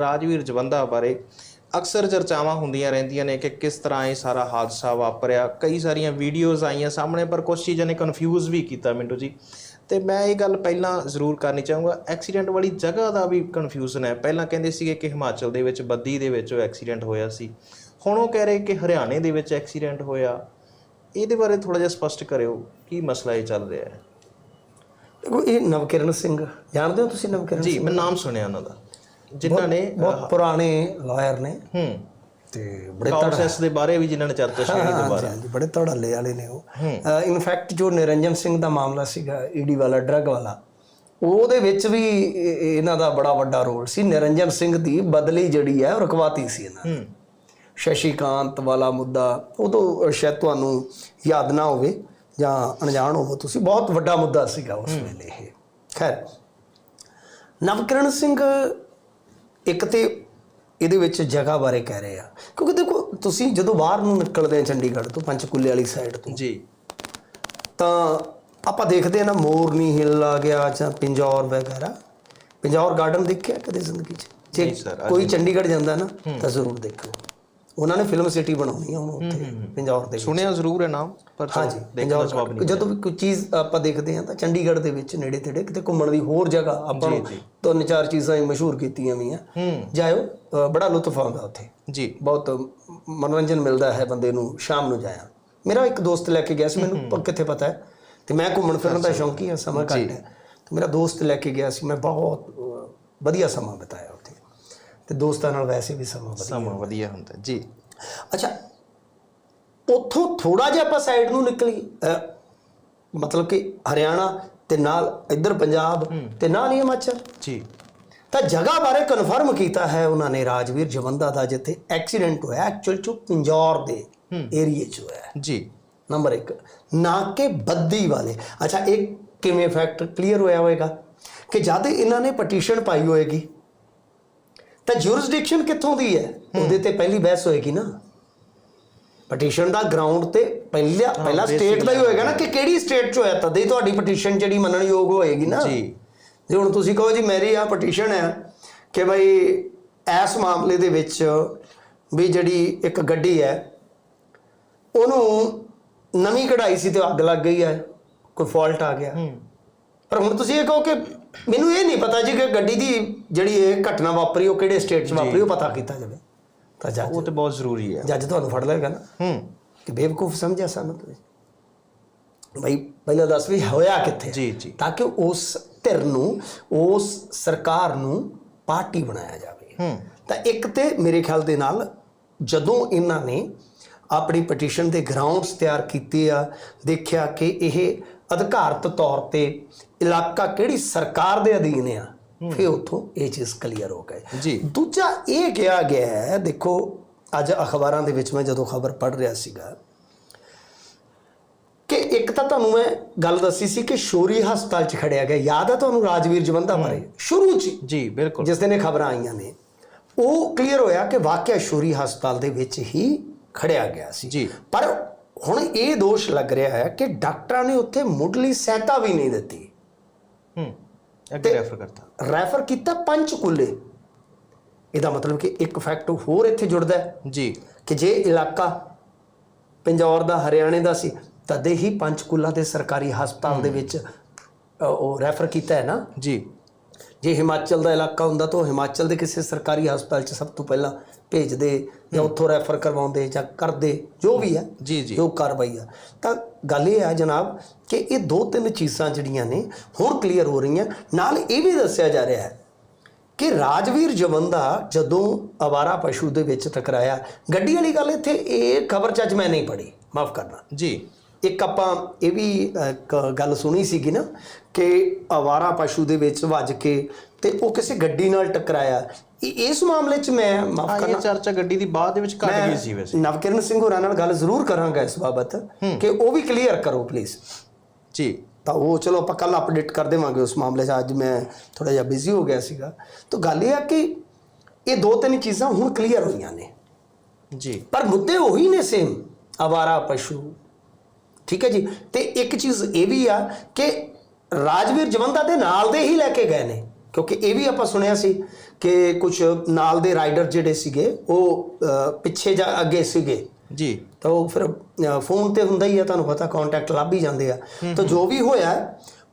ਰਾਜਵੀਰ ਜਵੰਦਾ ਬਾਰੇ ਅਕਸਰ ਚਰਚਾਵਾਂ ਹੁੰਦੀਆਂ ਰਹਿੰਦੀਆਂ ਨੇ ਕਿ ਕਿਸ ਤਰ੍ਹਾਂ ਇਹ ਸਾਰਾ ਹਾਦਸਾ ਵਾਪਰਿਆ। ਕਈ ਸਾਰੀਆਂ ਵੀਡੀਓਜ਼ ਆਈਆਂ ਸਾਹਮਣੇ ਪਰ ਕੁਝ ਚੀਜ਼ਾਂ ਨੇ ਕਨਫਿਊਜ਼ ਵੀ ਕੀਤਾ ਮਿੰਟੂ ਜੀ। ਤੇ ਮੈਂ ਇਹ ਗੱਲ ਪਹਿਲਾਂ ਜ਼ਰੂਰ ਕਰਨੀ ਚਾਹੂੰਗਾ। ਐਕਸੀਡੈਂਟ ਵਾਲੀ ਜਗ੍ਹਾ ਦਾ ਵੀ ਕਨਫਿਊਜ਼ਨ ਹੈ। ਪਹਿਲਾਂ ਕਹਿੰਦੇ ਸੀਗੇ ਕਿ ਹਿਮਾਚਲ ਦੇ ਵਿੱਚ ਬੱਦੀ ਦੇ ਵਿੱਚ ਉਹ ਐਕਸੀਡੈਂਟ ਹੋਇਆ ਸੀ। ਹੁਣ ਉਹ ਕਹਿ ਰਹੇ ਕਿ ਹਰਿਆਣੇ ਦੇ ਵਿੱਚ ਐਕਸੀਡੈਂਟ ਹੋਇਆ। ਇਹਦੇ ਬਾਰੇ ਥੋੜਾ ਜਿਹਾ ਸਪਸ਼ਟ ਕਰਿਓ ਕੀ ਮਸਲਾ ਇਹ ਚੱਲ ਰਿਹਾ ਹੈ? ਦੇਖੋ ਇਹ ਨਵਕਿਰਨ ਸਿੰਘ। ਜਾਣਦੇ ਹੋ ਤੁਸੀਂ ਨਵਕਿਰਨ ਜੀ ਮੈਂ ਨਾਮ ਸੁਣਿਆ ਉਹਨਾਂ ਦਾ। ਜਿਨ੍ਹਾਂ ਨੇ ਬਹੁਤ ਪੁਰਾਣੇ ਲਾਇਰ ਨੇ। ਹੂੰ। ਤੇ ਬੜੇ ਪ੍ਰੋਸੈਸ ਦੇ ਬਾਰੇ ਵੀ ਜਿਨ੍ਹਾਂ ਨੇ ਚਰਚਾ ਛੇੜੀ ਹਾਂਜੀ ਦੁਬਾਰਾ ਹਾਂਜੀ ਬੜੇ ਧੜੱਲੇ ਵਾਲੇ ਨੇ ਉਹ। ਇਨਫੈਕਟ ਜੋ ਨਿਰੰਜਨ ਸਿੰਘ ਦਾ ਮਾਮਲਾ ਸੀਗਾ ਈਡੀ ਵਾਲਾ ਡਰੱਗ ਵਾਲਾ ਉਹਦੇ ਵਿੱਚ ਵੀ ਇਹ- ਇਹ- ਇਹਨਾਂ ਦਾ ਬੜਾ ਵੱਡਾ ਰੋਲ ਸੀ। ਨਿਰੰਜਨ ਸਿੰਘ ਦੀ ਬਦਲੀ ਜਿਹੜੀ ਹੈ ਉਹ ਰਕਵਾਤੀ ਸੀ ਇਹਨਾਂ। ਹੂੰ। ਸ਼ਸ਼ੀਕਾਂਤ ਵਾਲਾ ਮੁੱਦਾ ਉਦੋਂ ਸ਼ਾਇਦ ਤੁਹਾਨੂੰ ਯਾਦ ਨਾ ਹੋਵੇ ਜਾਂ ਅਣਜਾਣ ਹੋਵੋ ਤੁਸੀਂ ਬਹੁਤ ਵੱਡਾ ਮੁੱਦਾ ਸੀਗਾ ਉਸ ਵੇਲੇ ਇਹ। ਖੈਰ ਨਵਕਿਰਨ ਸਿੰਘ ਇੱਕ ਤੇ ਇਹਦੇ ਵਿੱਚ ਜਗ੍ਹਾ ਬਾਰੇ ਕਹਿ ਰਹੇ ਆ। ਕਿਉਂਕਿ ਦੇਖੋ ਤੁਸੀਂ ਜਦੋਂ ਬਾਹਰ ਨੂੰ ਨਿਕਲਦੇ ਆ ਚੰਡੀਗੜ੍ਹ ਤੋਂ ਪੰਚਕੂਲੇ ਵਾਲੀ ਸਾਈਡ ਤੋਂ ਜੀ। ਤਾਂ ਆਪਾਂ ਦੇਖਦੇ ਆ ਨਾ ਮੋਰਨੀ ਹਿੱਲ ਆ ਗਿਆ ਜਾਂ ਪਿੰਜੌਰ ਵਗੈਰਾ। ਪਿੰਜੌਰ ਗਾਰਡਨ ਦੇਖਿਆ ਕਦੇ ਜ਼ਿੰਦਗੀ 'ਚ? ਜੇ ਕੋਈ ਚੰਡੀਗੜ੍ਹ ਜਾਂਦਾ ਨਾ ਤਾਂ ਜ਼ਰੂਰ ਦੇਖੋ ਉਹਨਾਂ ਨੇ ਫਿਲਮ ਸਿਟੀ ਬਣਾਉਣੀ ਆ ਹੁਣ ਉੱਥੇ ਪਿੰਜੌਰ ਦੇ ਸੁਣਿਆ ਜ਼ਰੂਰ ਹੈ ਨਾਮ ਪਰ ਹਾਂਜੀ ਦੇਖਣ ਜਵਾਬ ਨਹੀਂ ਜਦੋਂ ਵੀ ਕੋਈ ਚੀਜ਼ ਆਪਾਂ ਦੇਖਦੇ ਹਾਂ ਤਾਂ ਚੰਡੀਗੜ੍ਹ ਦੇ ਵਿੱਚ ਨੇੜੇ ਤੇੜੇ ਕਿਤੇ ਘੁੰਮਣ ਦੀ ਹੋਰ ਜਗ੍ਹਾ ਆਪਾਂ ਨੂੰ ਤਿੰਨ ਚਾਰ ਚੀਜ਼ਾਂ ਹੀ ਮਸ਼ਹੂਰ ਕੀਤੀਆਂ ਵੀਆਂ ਹੂੰ। ਜਾਇਓ ਬੜਾ ਲੁਤਫ ਆਉਂਦਾ ਉੱਥੇ। ਜੀ। ਬਹੁਤ ਮਨੋਰੰਜਨ ਮਿਲਦਾ ਹੈ ਬੰਦੇ ਨੂੰ ਸ਼ਾਮ ਨੂੰ ਜਾਇਆ। ਮੇਰਾ ਇੱਕ ਦੋਸਤ ਲੈ ਕੇ ਗਿਆ ਸੀ ਮੈਨੂੰ ਕਿੱਥੇ ਪਤਾ ਹੈ? ਤੇ ਮੈਂ ਘੁੰਮਣ ਫਿਰਨ ਦਾ ਸ਼ੌਂਕੀ ਹਾਂ ਸਮਾਂ ਘੱਟ ਹੈ। ਤੇ ਮੇਰਾ ਦੋਸਤ ਲੈ ਕੇ ਗਿਆ ਸੀ ਮੈਂ ਬਹੁਤ ਵਧੀਆ ਸਮਾਂ ਬਿਤਾਇਆ ਤੇ ਦੋਸਤਾਂ ਨਾਲ ਵੈਸੇ ਵੀ ਸਮਾਂ ਵਧੀਆ ਸਮਾਂ ਵਧੀਆ ਹੁੰਦਾ ਜੀ। ਅੱਛਾ ਉੱਥੋਂ ਥੋੜਾ ਜਿਹਾ ਆਪਾਂ ਸਾਈਡ ਨੂੰ ਨਿਕਲੀ ਮਤਲਬ ਕਿ ਹਰਿਆਣਾ ਤੇ ਨਾਲ ਇੱਧਰ ਪੰਜਾਬ ਤੇ ਨਾਲ ਹੀ ਹਿਮਾਚਲ। ਜੀ। ਤਾਂ ਜਗ੍ਹਾ ਬਾਰੇ ਕਨਫਰਮ ਕੀਤਾ ਹੈ ਉਹਨਾਂ ਨੇ ਰਾਜਵੀਰ ਜਵੰਦਾ ਦਾ ਜਿੱਥੇ ਐਕਸੀਡੈਂਟ ਹੋਇਆ ਐਕਚੁਅਲ ਚ ਪਿੰਜੌਰ ਦੇ ਏਰੀਏ 'ਚ ਹੋਇਆ। ਜੀ। ਨੰਬਰ 1 ਨਾ ਕਿ ਬੱਦੀ ਵਾਲੇ। ਅੱਛਾ ਇਹ ਕਿਵੇਂ ਫੈਕਟ ਕਲੀਅਰ ਹੋਇਆ ਹੋਵੇਗਾ ਕਿ ਜਦ ਇਹਨਾਂ ਨੇ ਪਟੀਸ਼ਨ ਪਾਈ ਹੋਏਗੀ ਤਾਂ ਜੁਰਿਸਡਿਕਸ਼ਨ ਕਿੱਥੋਂ ਦੀ ਹੈ? ਉਹਦੇ ਤੇ ਪਹਿਲੀ ਬਹਿਸ ਹੋਏਗੀ ਨਾ। ਪਟੀਸ਼ਨ ਦਾ ਗਰਾਊਂਡ ਤੇ ਪਹਿਲਾ ਪਹਿਲਾ ਸਟੇਟ ਦਾ ਹੀ ਹੋਏਗਾ ਨਾ ਕਿ ਕਿਹੜੀ ਸਟੇਟ 'ਚ ਹੋਇਆ ਤਦ ਹੀ ਤੁਹਾਡੀ ਪਟੀਸ਼ਨ ਜਿਹੜੀ ਮੰਨਣਯੋਗ ਹੋਏਗੀ ਨਾ। ਜੀ। ਜੇ ਹੁਣ ਤੁਸੀਂ ਕਹੋ ਜੀ ਮੇਰੀ ਆ ਪਟੀਸ਼ਨ ਹੈ ਕਿ ਭਾਈ ਇਸ ਮਾਮਲੇ ਦੇ ਵਿੱਚ ਵੀ ਜਿਹੜੀ ਇੱਕ ਗੱਡੀ ਹੈ ਉਹਨੂੰ ਨਵੀਂ ਕਢਾਈ ਸੀ ਤੇ ਅੱਗ ਲੱਗ ਗਈ ਹੈ ਕੋਈ ਫਾਲਟ ਆ ਗਿਆ। ਪਰ ਹੁਣ ਤੁਸੀਂ ਇਹ ਕਹੋ ਕਿ ਮੈਨੂੰ ਇਹ ਨਹੀਂ ਪਤਾ ਜੀ ਕਿ ਗੱਡੀ ਦੀ ਜਿਹੜੀ ਇਹ ਘਟਨਾ ਵਾਪਰੀ ਉਹ ਕਿਹੜੇ ਸਟੇਟ 'ਚ ਵਾਪਰੀ ਉਹ ਪਤਾ ਕੀਤਾ ਜਾਵੇ। ਤਾਂ ਜੱਜ ਉਹ ਤੇ ਬਹੁਤ ਜ਼ਰੂਰੀ ਹੈ। ਜੱਜ ਤੁਹਾਨੂੰ ਫੜ ਲਏਗਾ ਨਾ। ਹੂੰ। ਕਿ ਬੇਵਕੂਫ ਸਮਝਿਆ ਸਾਨੂੰ ਤੁਸੀਂ। ਭਾਈ ਪਹਿਲਾਂ ਦੱਸ ਵੀ ਹੋਇਆ ਕਿੱਥੇ? ਜੀ ਜੀ। ਤਾਂ ਕਿ ਉਸ ਧਿਰ ਨੂੰ ਉਸ ਸਰਕਾਰ ਨੂੰ ਪਾਰਟੀ ਬਣਾਇਆ ਜਾਵੇ। ਹੂੰ। ਤਾਂ ਇੱਕ ਤੇ ਮੇਰੇ ਖਿਆਲ ਦੇ ਨਾਲ ਜਦੋਂ ਇਹਨਾਂ ਨੇ ਆਪਣੀ ਪਟੀਸ਼ਨ ਦੇ ਗਰਾਊਂਡਸ ਤਿਆਰ ਕੀਤੇ ਆ ਦੇਖਿਆ ਕਿ ਇਹ ਅਧਿਕਾਰਤ ਤੌਰ ਤੇ ਇਲਾਕਾ ਕਿਹੜੀ ਸਰਕਾਰ ਦੇ ਅਧੀਨ ਆ ਫਿਰ ਉੱਥੋਂ ਇਹ ਚੀਜ਼ ਕਲੀਅਰ ਹੋ ਗਈ। ਜੀ। ਦੂਜਾ ਇਹ ਕਿਹਾ ਗਿਆ ਹੈ ਦੇਖੋ ਅੱਜ ਅਖਬਾਰਾਂ ਦੇ ਵਿੱਚ ਮੈਂ ਜਦੋਂ ਖਬਰ ਪੜ੍ਹ ਰਿਹਾ ਸੀਗਾ ਕਿ ਇੱਕ ਤਾਂ ਤੁਹਾਨੂੰ ਮੈਂ ਗੱਲ ਦੱਸੀ ਸੀ ਕਿ ਸ਼ੋਰੀ ਹਸਪਤਾਲ 'ਚ ਖੜਿਆ ਗਿਆ। ਯਾਦ ਹੈ ਤੁਹਾਨੂੰ ਰਾਜਵੀਰ ਜਵੰਦਾ ਬਾਰੇ? ਸ਼ੁਰੂ 'ਚ ਜੀ ਬਿਲਕੁਲ। ਜਿਸ ਦਿਨ ਇਹ ਖਬਰਾਂ ਆਈਆਂ ਨੇ ਉਹ ਕਲੀਅਰ ਹੋਇਆ ਕਿ ਵਾਕਿਆ ਸ਼ੋਰੀ ਹਸਪਤਾਲ ਦੇ ਵਿੱਚ ਹੀ ਖੜਿਆ ਗਿਆ ਸੀ। ਜੀ। ਪਰ ਹੁਣ ਇਹ ਦੋਸ਼ ਲੱਗ ਰਿਹਾ ਹੈ ਕਿ ਡਾਕਟਰਾਂ ਨੇ ਉੱਥੇ ਮੁੱਢਲੀ ਸਹਾਇਤਾ ਵੀ ਨਹੀਂ ਦਿੱਤੀ। ਹੂੰ ਅੱਗੇ ਰੈਫਰ ਕਰਤਾ। ਰੈਫਰ ਕੀਤਾ ਪੰਚਕੂਲੇ ਇਹਦਾ ਮਤਲਬ ਕਿ ਇੱਕ ਫੈਕਟ ਹੋਰ ਇੱਥੇ ਜੁੜਦਾ ਹੈ ਜੀ। ਕਿ ਜੇ ਇਲਾਕਾ ਪਿੰਜੌਰ ਦਾ ਹਰਿਆਣੇ ਦਾ ਸੀ ਤਦੇ ਹੀ ਪੰਚਕੂਲਾ ਦੇ ਸਰਕਾਰੀ ਹਸਪਤਾਲ ਦੇ ਵਿੱਚ ਉਹ ਰੈਫਰ ਕੀਤਾ ਹੈ ਨਾ? ਜੀ। ਜੇ ਹਿਮਾਚਲ ਦਾ ਇਲਾਕਾ ਹੁੰਦਾ ਤਾਂ ਉਹ ਹਿਮਾਚਲ ਦੇ ਕਿਸੇ ਸਰਕਾਰੀ ਹਸਪਤਾਲ 'ਚ ਸਭ ਤੋਂ ਪਹਿਲਾਂ ਭੇਜਦੇ ਜਾਂ ਉੱਥੋਂ ਰੈਫਰ ਕਰਵਾਉਂਦੇ ਜਾਂ ਕਰਦੇ ਜੋ ਵੀ ਹੈ ਜੀ ਜੀ। ਜੋ ਕਾਰਵਾਈ ਆ। ਤਾਂ ਗੱਲ ਇਹ ਹੈ ਜਨਾਬ ਕਿ ਇਹ ਦੋ ਤਿੰਨ ਚੀਜ਼ਾਂ ਜਿਹੜੀਆਂ ਨੇ ਹੁਣ ਕਲੀਅਰ ਹੋ ਰਹੀਆਂ। ਨਾਲ ਇਹ ਵੀ ਦੱਸਿਆ ਜਾ ਰਿਹਾ ਹੈ ਕਿ ਰਾਜਵੀਰ ਜਵੰਦਾ ਜਦੋਂ ਅਵਾਰਾ ਪਸ਼ੂ ਦੇ ਵਿੱਚ ਟਕਰਾਇਆ ਗੱਡੀ ਵਾਲੀ ਗੱਲ ਇੱਥੇ ਇਹ ਖਬਰ ਚ ਅੱਜ ਮੈਂ ਨਹੀਂ ਪੜੀ ਮਾਫ ਕਰਨਾ। ਜੀ। ਇੱਕ ਆਪਾਂ ਇਹ ਵੀ ਗੱਲ ਸੁਣੀ ਸੀਗੀ ਨਾ ਕਿ ਅਵਾਰਾ ਪਸ਼ੂ ਦੇ ਵਿੱਚ ਵੱਜ ਕੇ ਤੇ ਉਹ ਕਿਸੇ ਗੱਡੀ ਨਾਲ ਟਕਰਾਇਆ। ਇਸ ਮਾਮਲੇ 'ਚ ਮੈਂ ਮਾਫ ਕਰਨਾ ਇਹ ਚਰਚਾ ਗੱਡੀ ਦੀ ਬਾਅਦ ਦੇ ਵਿੱਚ ਘਟ ਗਈ ਸੀ ਵੈਸੇ। ਨਵਕਿਰਨ ਸਿੰਘ ਹੋਰਾਂ ਨਾਲ ਗੱਲ ਜ਼ਰੂਰ ਕਰਾਂਗਾ ਇਸ ਬਾਬਤ ਕਿ ਉਹ ਵੀ ਕਲੀਅਰ ਕਰੋ ਪਲੀਜ਼ ਜੀ। ਤਾਂ ਉਹ ਚਲੋ ਆਪਾਂ ਕੱਲ ਅਪਡੇਟ ਕਰ ਦੇਵਾਂਗੇ ਉਸ ਮਾਮਲੇ 'ਚ। ਅੱਜ ਮੈਂ ਥੋੜਾ ਜਿਹਾ ਬਿਜ਼ੀ ਹੋ ਗਿਆ ਸੀਗਾ। ਤਾਂ ਗੱਲ ਇਹ ਆ ਕਿ ਇਹ ਦੋ ਤਿੰਨ ਚੀਜ਼ਾਂ ਹੁਣ ਕਲੀਅਰ ਹੋਈਆਂ ਨੇ। ਜੀ। ਪਰ ਮੁੱਦੇ ਉਹੀ ਨੇ ਸੇਮ ਆਵਾਰਾ ਪਸ਼ੂ। ਠੀਕ ਹੈ ਜੀ? ਤੇ ਇੱਕ ਚੀਜ਼ ਇਹ ਵੀ ਆ ਕਿ ਰਾਜਵੀਰ ਜਵੰਦਾ ਦੇ ਨਾਲ ਦੇ ਹੀ ਲੈ ਕੇ ਗਏ ਨੇ। ਕਿਉਂਕਿ ਇਹ ਵੀ ਆਪਾਂ ਸੁਣਿਆ ਸੀ ਕਿ ਕੁਝ ਨਾਲ ਦੇ ਰਾਈਡਰ ਜਿਹੜੇ ਸੀਗੇ ਉਹ ਪਿੱਛੇ ਜਾਂ ਅੱਗੇ ਸੀਗੇ। ਜੀ। ਤਾਂ ਉਹ ਫਿਰ ਫੋਨ ਤੇ ਹੁੰਦਾ ਹੀ ਆ ਤੁਹਾਨੂੰ ਪਤਾ ਕੰਟੈਕਟ ਲੱਭ ਹੀ ਜਾਂਦੇ ਆ। ਤਾਂ ਜੋ ਵੀ ਹੋਇਆ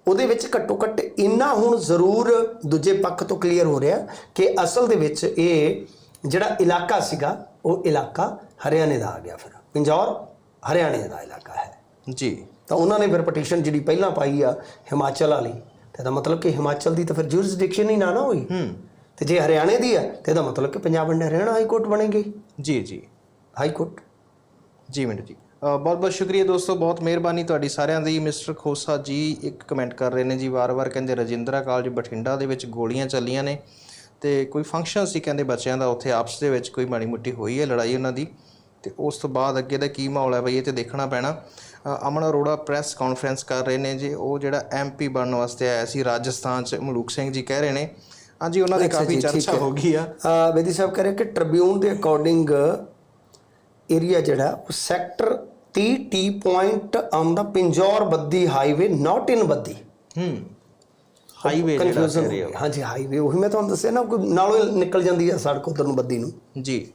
ਉਹਦੇ ਵਿੱਚ ਘੱਟੋ ਘੱਟ ਇੰਨਾ ਹੁਣ ਜ਼ਰੂਰ ਦੂਜੇ ਪੱਖ ਤੋਂ ਕਲੀਅਰ ਹੋ ਰਿਹਾ ਕਿ ਅਸਲ ਦੇ ਵਿੱਚ ਇਹ ਜਿਹੜਾ ਇਲਾਕਾ ਸੀਗਾ ਉਹ ਇਲਾਕਾ ਹਰਿਆਣੇ ਦਾ ਆ ਗਿਆ ਫਿਰ। ਪਿੰਜੌਰ ਹਰਿਆਣੇ ਦਾ ਇਲਾਕਾ ਹੈ। ਜੀ। ਤਾਂ ਉਹਨਾਂ ਨੇ ਫਿਰ ਪਟੀਸ਼ਨ ਜਿਹੜੀ ਪਹਿਲਾਂ ਪਾਈ ਆ ਹਿਮਾਚਲ ਵਾਲੀ ਤੇ ਇਹਦਾ ਮਤਲਬ ਕਿ ਹਿਮਾਚਲ ਦੀ ਤਾਂ ਫਿਰ ਜੁਰਿਸਡਿਕਸ਼ਨ ਹੀ ਨਾ ਨਾ ਹੋਈ। ਹੂੰ। ਤੇ ਜੇ ਹਰਿਆਣੇ ਦੀ ਆ ਤੇ ਇਹਦਾ ਮਤਲਬ ਕਿ Punjab and Haryana high court ਬਣੇਗੀ ਜੀ ਜੀ। High court. ਜੀ ਮਿੰਟੂ ਜੀ। ਬਹੁਤ ਬਹੁਤ ਸ਼ੁਕਰੀਆ ਦੋਸਤੋ ਬਹੁਤ ਮਿਹਰਬਾਨੀ ਤੁਹਾਡੀ ਸਾਰਿਆਂ ਦੀ। ਮਿਸਟਰ ਖੋਸਾ ਜੀ ਇੱਕ ਕਮੈਂਟ ਕਰ ਰਹੇ ਨੇ ਜੀ ਵਾਰ-ਵਾਰ ਕਹਿੰਦੇ ਰਜਿੰਦਰਾ ਕਾਲਜ ਬਠਿੰਡਾ ਦੇ ਵਿੱਚ ਗੋਲੀਆਂ ਚੱਲੀਆਂ ਨੇ। ਤੇ ਕੋਈ ਫੰਕਸ਼ਨ ਸੀ ਕਹਿੰਦੇ ਬੱਚਿਆਂ ਦਾ ਉੱਥੇ ਆਪਸ ਦੇ ਵਿੱਚ ਕੋਈ ਮਾੜੀ ਮੁੱਟੀ ਹੋਈ ਹੈ ਲੜਾਈ ਉਹਨਾਂ ਦੀ। ਤੇ ਉਸ ਤੋਂ ਬਾਅਦ ਅੱਗੇ ਦਾ ਕੀ ਮਾਹੌਲ ਹੈ ਬਈ ਇਹ ਤੇ ਦੇਖਣਾ ਪੈਣਾ। ਅਮਨ ਅਰੋੜਾ ਪ੍ਰੈਸ ਕਾਨਫਰੰਸ ਕਰ ਰਹੇ ਨੇ ਜੀ। ਉਹ ਜਿਹੜਾ ਐਮਪੀ ਬਣਨ ਵਾਸਤੇ ਆਇਆ ਸੀ ਰਾਜਸਥਾਨ ਚ ਮਲੂਕ ਸਿੰਘ ਜੀ ਕਹਿ ਰਹੇ ਨੇ। ਹਾਂਜੀ ਉਹਨਾਂ ਦੀ ਕਾਫੀ ਚਰਚਾ ਹੋ। ਗਈ ਆ। ਆ ਬੇਦੀ ਸਾਹਿਬ ਕਹ ਰਹੇ ਕਿ ਟ੍ਰਿਬਿਊਨ ਦੇ ਅਕੋਰਡਿੰਗ ਏਰੀਆ ਜਿਹੜਾ ਉਹ sector 30 T point on the Pinjore Baddi highway not in Baddi. ਹੂੰ। ਹਾਈਵੇ ਜਿਹੜਾ ਹੋ। ਹਾਂਜੀ ਹਾਈਵੇ ਉਹੀ ਮੈਂ ਤੁਹਾਨੂੰ ਦੱਸਿਆ ਨਾ ਕੋਈ ਨਾਲੋਂ ਨਿਕਲ ਜਾਂਦੀ ਹੈ ਸੜਕ ਉਧਰ ਨੂੰ ਬੱਦੀ ਨੂੰ। ਜੀ।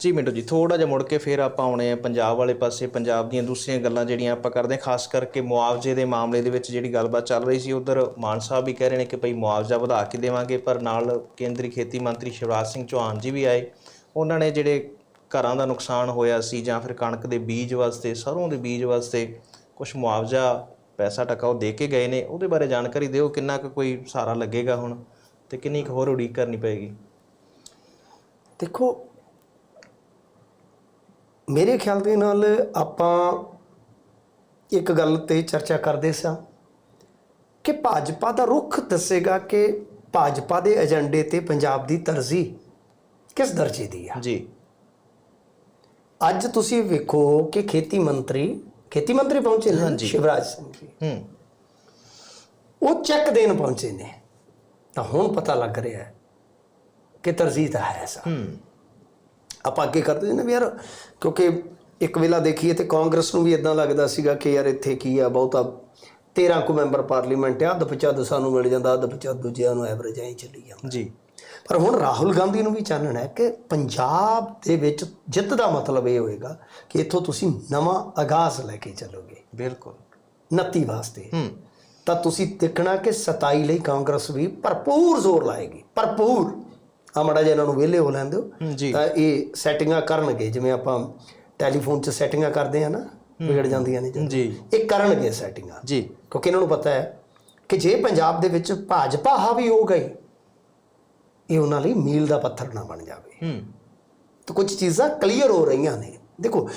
ਜੀ ਮਿੰਟੂ ਜੀ ਥੋੜਾ ਜਿਹਾ ਮੁੜ ਕੇ ਫਿਰ ਆਪਾਂ ਆਉਣੇ ਆ ਪੰਜਾਬ ਵਾਲੇ ਪਾਸੇ, ਪੰਜਾਬ ਦੀਆਂ ਦੂਸਰੀਆਂ ਗੱਲਾਂ ਜਿਹੜੀਆਂ ਆਪਾਂ ਕਰਦੇ ਹਾਂ, ਖਾਸ ਕਰਕੇ ਮੁਆਵਜ਼ੇ ਦੇ ਮਾਮਲੇ ਦੇ ਵਿੱਚ ਜਿਹੜੀ ਗੱਲਬਾਤ ਚੱਲ ਰਹੀ ਸੀ, ਉਧਰ ਮਾਨ ਸਾਹਿਬ ਵੀ ਕਹਿ ਰਹੇ ਨੇ ਕਿ ਭਈ ਮੁਆਵਜ਼ਾ ਵਧਾ ਕੇ ਦੇਵਾਂਗੇ, ਪਰ ਨਾਲ ਕੇਂਦਰੀ ਖੇਤੀ ਮੰਤਰੀ ਸ਼ਿਵਰਾਜ ਸਿੰਘ ਚੌਹਾਨ ਜੀ ਵੀ ਆਏ। ਉਹਨਾਂ ਨੇ ਜਿਹੜੇ ਘਰਾਂ ਦਾ ਨੁਕਸਾਨ ਹੋਇਆ ਸੀ ਜਾਂ ਫਿਰ ਕਣਕ ਦੇ ਬੀਜ ਵਾਸਤੇ ਸਰੋਂ ਦੇ ਬੀਜ ਵਾਸਤੇ ਕੁਝ ਮੁਆਵਜ਼ਾ ਪੈਸਾ ਟਕਾ ਉਹ ਦੇ ਕੇ ਗਏ ਨੇ, ਉਹਦੇ ਬਾਰੇ ਜਾਣਕਾਰੀ ਦਿਓ, ਕਿੰਨਾ ਕੁ ਕੋਈ ਸਹਾਰਾ ਲੱਗੇਗਾ ਹੁਣ ਤੇ ਕਿੰਨੀ ਕੁ ਹੋਰ ਉਡੀਕ ਕਰਨੀ ਪਏਗੀ? ਦੇਖੋ ਮੇਰੇ ਖਿਆਲ ਦੇ ਨਾਲ ਆਪਾਂ ਇੱਕ ਗੱਲ ਤੇ ਚਰਚਾ ਕਰਦੇ ਸਾਂ ਕਿ ਭਾਜਪਾ ਦਾ ਰੁਖ ਦੱਸੇਗਾ ਕਿ ਭਾਜਪਾ ਦੇ ਏਜੰਡੇ ਤੇ ਪੰਜਾਬ ਦੀ ਤਰਜੀਹ ਕਿਸ ਦਰਜੇ ਦੀ ਆ? ਜੀ। ਅੱਜ ਤੁਸੀਂ ਵੇਖੋ ਕਿ ਖੇਤੀ ਮੰਤਰੀ ਖੇਤੀ ਮੰਤਰੀ ਪਹੁੰਚੇ ਨੇ ਸ਼ਿਵਰਾਜ ਸਿੰਘ ਜੀ। ਹੂੰ। ਉਹ ਚੈੱਕ ਦੇਣ ਪਹੁੰਚੇ ਨੇ। ਤਾਂ ਹੁਣ ਪਤਾ ਲੱਗ ਰਿਹਾ ਹੈ ਕਿ ਤਰਜੀਹ ਤਾਂ ਹੈ ਸਾ। ਹੂੰ। ਆਪਾਂ ਅੱਗੇ ਕਰਦੇ ਨੇ ਵੀ ਯਾਰ ਕਿਉਂਕਿ ਇੱਕ ਵੇਲਾ ਦੇਖੀਏ ਤੇ ਕਾਂਗਰਸ ਨੂੰ ਵੀ ਇਦਾਂ ਲੱਗਦਾ ਸੀਗਾ ਕਿ ਯਾਰ ਇੱਥੇ ਕੀ ਆ ਬਹੁਤਾ 13 ਕੁ ਮੈਂਬਰ ਪਾਰਲੀਮੈਂਟ ਆ ਅੱਧ ਪਚੱਧ ਸਾਨੂੰ ਮਿਲ ਜਾਂਦਾ ਅੱਧ ਪਚੱਧ ਦੂਜਿਆਂ ਨੂੰ ਐਵਰੇਜ ਐਂ ਚੱਲੀ ਜਾਂਦਾ। ਜੀ। ਪਰ ਹੁਣ ਰਾਹੁਲ ਗਾਂਧੀ ਨੂੰ ਵੀ ਚਾਨਣਾ ਹੈ ਕਿ ਪੰਜਾਬ ਦੇ ਵਿੱਚ ਜਿੱਤ ਦਾ ਮਤਲਬ ਇਹ ਹੋਏਗਾ ਕਿ ਇੱਥੋਂ ਤੁਸੀਂ ਨਵਾਂ ਆਗਾਜ਼ ਲੈ ਕੇ ਚੱਲੋਗੇ। ਬਿਲਕੁਲ। 29 ਵਾਸਤੇ। ਹੂੰ। ਤਾਂ ਤੁਸੀਂ ਦੇਖਣਾ ਕਿ 27 ਲਈ ਕਾਂਗਰਸ ਵੀ ਭਰਪੂਰ ਜ਼ੋਰ ਲਾਏਗੀ ਭਰਪੂਰ। ਆ ਮੜਾ ਜਿਹਾ ਇਹਨਾਂ ਨੂੰ ਵਿਹਲੇ ਹੋ ਲੈਣ ਦਿਓ। ਤਾਂ ਇਹ ਸੈਟਿੰਗਾਂ ਕਰਨਗੇ ਜਿਵੇਂ ਆਪਾਂ ਟੈਲੀਫੋਨ 'ਚ ਸੈਟਿੰਗਾਂ ਕਰਦੇ ਆ ਨਾ ਵਿਗੜ ਜਾਂਦੀਆਂ ਨੇ ਜੀ। ਇਹ ਕਰਨਗੇ ਸੈਟਿੰਗਾਂ। ਜੀ। ਕਿਉਂਕਿ ਇਹਨਾਂ ਨੂੰ ਪਤਾ ਹੈ ਕਿ ਜੇ ਪੰਜਾਬ ਦੇ ਵਿੱਚ ਭਾਜਪਾ ਹਾਵੀ ਹੋ ਗਈ ਇਹ ਉਹਨਾਂ ਲਈ ਮੀਲ ਦਾ ਪੱਥਰ ਨਾ ਬਣ ਜਾਵੇ। ਹੂੰ। ਤਾਂ ਕੁਝ ਚੀਜ਼ਾਂ ਕਲੀਅਰ ਹੋ ਰਹੀਆਂ ਨੇ। ਦੇਖੋ